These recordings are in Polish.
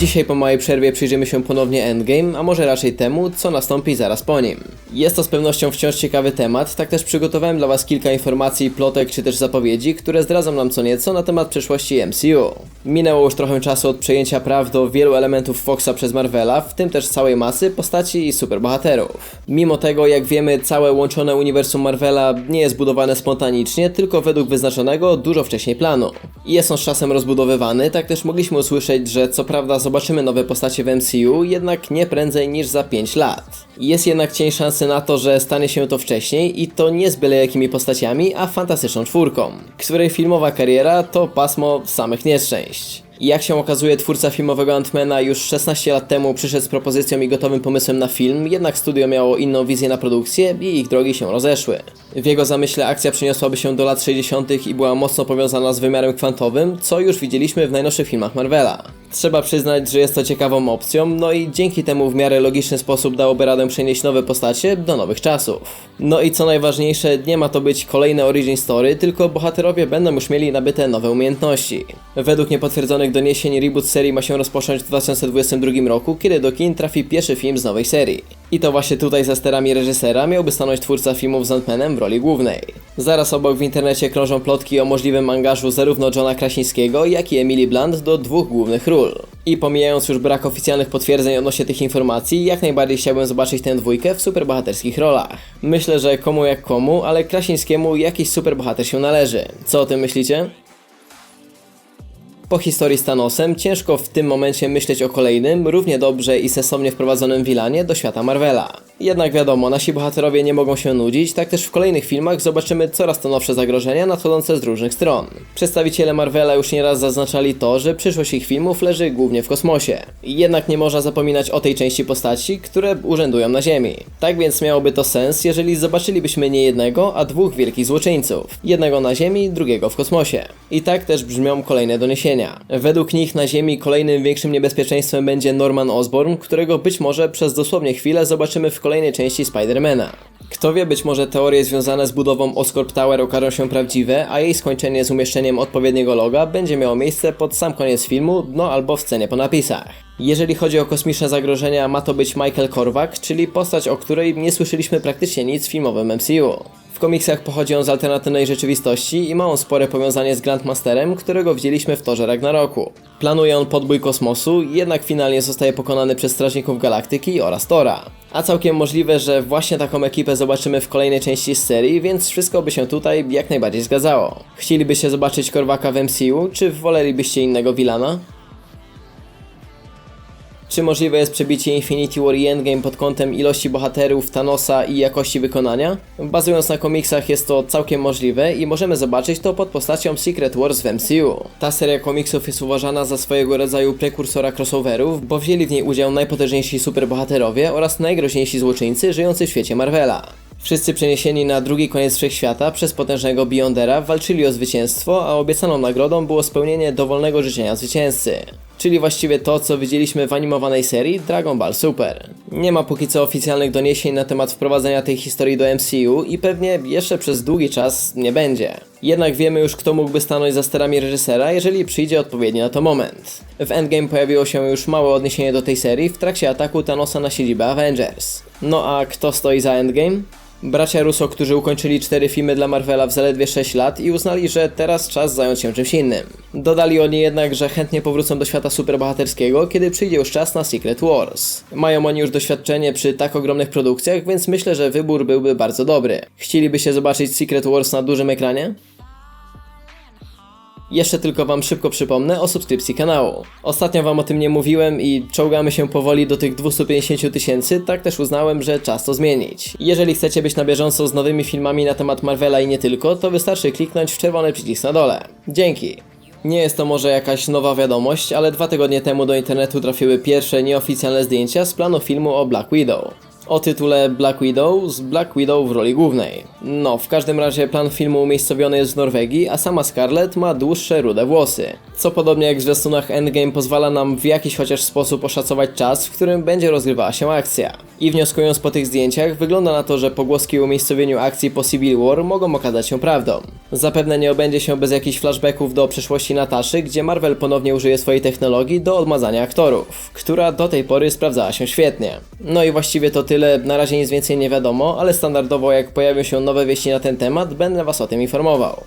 Dzisiaj po małej przerwie przyjrzymy się ponownie Endgame, a może raczej temu, co nastąpi zaraz po nim. Jest to z pewnością wciąż ciekawy temat, tak też przygotowałem dla Was kilka informacji, plotek czy też zapowiedzi, które zdradzą nam co nieco na temat przyszłości MCU. Minęło już trochę czasu od przejęcia praw do wielu elementów Foxa przez Marvela, w tym też całej masy postaci i superbohaterów. Mimo tego, jak wiemy, całe łączone uniwersum Marvela nie jest budowane spontanicznie, tylko według wyznaczonego dużo wcześniej planu. Jest on z czasem rozbudowywany, tak też mogliśmy usłyszeć, że co prawda zobaczymy nowe postacie w MCU, jednak nie prędzej niż za 5 lat. Jest jednak cień szansy na to, że stanie się to wcześniej i to nie z byle jakimi postaciami, a fantastyczną czwórką, której filmowa kariera to pasmo samych nieszczęść. Jak się okazuje, twórca filmowego Antmana już 16 lat temu przyszedł z propozycją i gotowym pomysłem na film, jednak studio miało inną wizję na produkcję i ich drogi się rozeszły. W jego zamyśle akcja przeniosłaby się do lat 60. i była mocno powiązana z wymiarem kwantowym, co już widzieliśmy w najnowszych filmach Marvela. Trzeba przyznać, że jest to ciekawą opcją, no i dzięki temu w miarę logiczny sposób dałoby radę przenieść nowe postacie do nowych czasów. No i co najważniejsze, nie ma to być kolejne origin story, tylko bohaterowie będą już mieli nabyte nowe umiejętności. Według niepotwierdzonych doniesień reboot serii ma się rozpocząć w 2022 roku, kiedy do kin trafi pierwszy film z nowej serii. I to właśnie tutaj za sterami reżysera miałby stanąć twórca filmów z Ant-Manem w roli głównej. Zaraz obok w internecie krążą plotki o możliwym angażu zarówno Johna Krasińskiego, jak i Emily Blunt do dwóch głównych ról. I pomijając już brak oficjalnych potwierdzeń odnośnie tych informacji, jak najbardziej chciałbym zobaczyć tę dwójkę w superbohaterskich rolach. Myślę, że komu jak komu, ale Krasińskiemu jakiś superbohater się należy. Co o tym myślicie? Po historii z Thanosem ciężko w tym momencie myśleć o kolejnym, równie dobrze i sensownie wprowadzonym vilanie do świata Marvela. Jednak wiadomo, nasi bohaterowie nie mogą się nudzić, tak też w kolejnych filmach zobaczymy coraz to nowsze zagrożenia nadchodzące z różnych stron. Przedstawiciele Marvela już nieraz zaznaczali to, że przyszłość ich filmów leży głównie w kosmosie. Jednak nie można zapominać o tej części postaci, które urzędują na Ziemi. Tak więc miałoby to sens, jeżeli zobaczylibyśmy nie jednego, a dwóch wielkich złoczyńców. Jednego na Ziemi, drugiego w kosmosie. I tak też brzmią kolejne doniesienia. Według nich na Ziemi kolejnym większym niebezpieczeństwem będzie Norman Osborn, którego być może przez dosłownie chwilę zobaczymy w kolejnej części Spidermana. Kto wie, być może teorie związane z budową Oscorp Tower okażą się prawdziwe, a jej skończenie z umieszczeniem odpowiedniego loga będzie miało miejsce pod sam koniec filmu, no albo w scenie po napisach. Jeżeli chodzi o kosmiczne zagrożenia, ma to być Michael Korvac, czyli postać, o której nie słyszeliśmy praktycznie nic w filmowym MCU. W komiksach pochodzi on z alternatywnej rzeczywistości i ma on spore powiązanie z Grandmasterem, którego widzieliśmy w Torze Ragnaroku. Planuje on podbój kosmosu, jednak finalnie zostaje pokonany przez Strażników Galaktyki oraz Tora. A całkiem możliwe, że właśnie taką ekipę zobaczymy w kolejnej części serii, więc wszystko by się tutaj jak najbardziej zgadzało. Chcielibyście zobaczyć Korwaka w MCU, czy wolelibyście innego Wilana? Czy możliwe jest przebicie Infinity War i Endgame pod kątem ilości bohaterów, Thanosa i jakości wykonania? Bazując na komiksach jest to całkiem możliwe i możemy zobaczyć to pod postacią Secret Wars w MCU. Ta seria komiksów jest uważana za swojego rodzaju prekursora crossoverów, bo wzięli w niej udział najpotężniejsi superbohaterowie oraz najgroźniejsi złoczyńcy żyjący w świecie Marvela. Wszyscy przeniesieni na drugi koniec wszechświata przez potężnego Beyondera walczyli o zwycięstwo, a obiecaną nagrodą było spełnienie dowolnego życzenia zwycięzcy. Czyli właściwie to, co widzieliśmy w animowanej serii Dragon Ball Super. Nie ma póki co oficjalnych doniesień na temat wprowadzenia tej historii do MCU i pewnie jeszcze przez długi czas nie będzie. Jednak wiemy już, kto mógłby stanąć za sterami reżysera, jeżeli przyjdzie odpowiedni na to moment. W Endgame pojawiło się już małe odniesienie do tej serii w trakcie ataku Thanosa na siedzibę Avengers. No a kto stoi za Endgame? Bracia Russo, którzy ukończyli cztery filmy dla Marvela w zaledwie 6 lat i uznali, że teraz czas zająć się czymś innym. Dodali oni jednak, że chętnie powrócą do świata superbohaterskiego, kiedy przyjdzie już czas na Secret Wars. Mają oni już doświadczenie przy tak ogromnych produkcjach, więc myślę, że wybór byłby bardzo dobry. Chcielibyście zobaczyć Secret Wars na dużym ekranie? Jeszcze tylko Wam szybko przypomnę o subskrypcji kanału. Ostatnio Wam o tym nie mówiłem i czołgamy się powoli do tych 250 tysięcy, tak też uznałem, że czas to zmienić. Jeżeli chcecie być na bieżąco z nowymi filmami na temat Marvela i nie tylko, to wystarczy kliknąć w czerwony przycisk na dole. Dzięki! Nie jest to może jakaś nowa wiadomość, ale dwa tygodnie temu do internetu trafiły pierwsze nieoficjalne zdjęcia z planu filmu o Black Widow. O tytule Black Widow z Black Widow w roli głównej. No, w każdym razie plan filmu umiejscowiony jest w Norwegii, a sama Scarlett ma dłuższe rude włosy. Co podobnie jak w zwiastunach Endgame pozwala nam w jakiś chociaż sposób oszacować czas, w którym będzie rozgrywała się akcja. I wnioskując po tych zdjęciach, wygląda na to, że pogłoski o umiejscowieniu akcji po Civil War mogą okazać się prawdą. Zapewne nie obędzie się bez jakichś flashbacków do przeszłości Nataszy, gdzie Marvel ponownie użyje swojej technologii do odmazania aktorów, która do tej pory sprawdzała się świetnie. No i właściwie to tyle, na razie nic więcej nie wiadomo, ale standardowo jak pojawią się nowe wieści na ten temat, będę was o tym informował.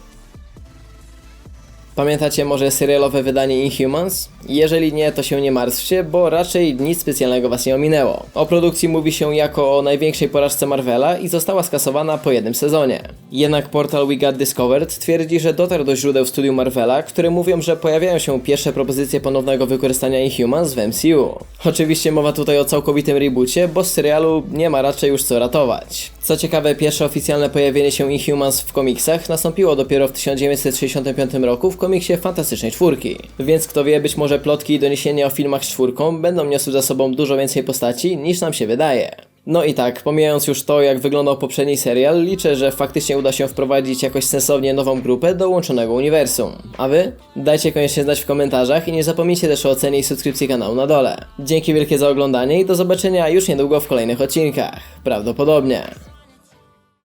Pamiętacie może serialowe wydanie Inhumans? Jeżeli nie, to się nie martwcie, bo raczej nic specjalnego was nie ominęło. O produkcji mówi się jako o największej porażce Marvela i została skasowana po jednym sezonie. Jednak portal We Got Discovered twierdzi, że dotarł do źródeł studiu Marvela, które mówią, że pojawiają się pierwsze propozycje ponownego wykorzystania Inhumans w MCU. Oczywiście mowa tutaj o całkowitym reboocie, bo z serialu nie ma raczej już co ratować. Co ciekawe, pierwsze oficjalne pojawienie się Inhumans w komiksach nastąpiło dopiero w 1965 roku w komiksie Fantastycznej Czwórki. Więc kto wie, być może plotki i doniesienia o filmach z czwórką będą niosły za sobą dużo więcej postaci niż nam się wydaje. No i tak, pomijając już to, jak wyglądał poprzedni serial, liczę, że faktycznie uda się wprowadzić jakoś sensownie nową grupę do łączonego uniwersum. A wy? Dajcie koniecznie znać w komentarzach i nie zapomnijcie też o ocenie i subskrypcji kanału na dole. Dzięki wielkie za oglądanie i do zobaczenia już niedługo w kolejnych odcinkach. Prawdopodobnie.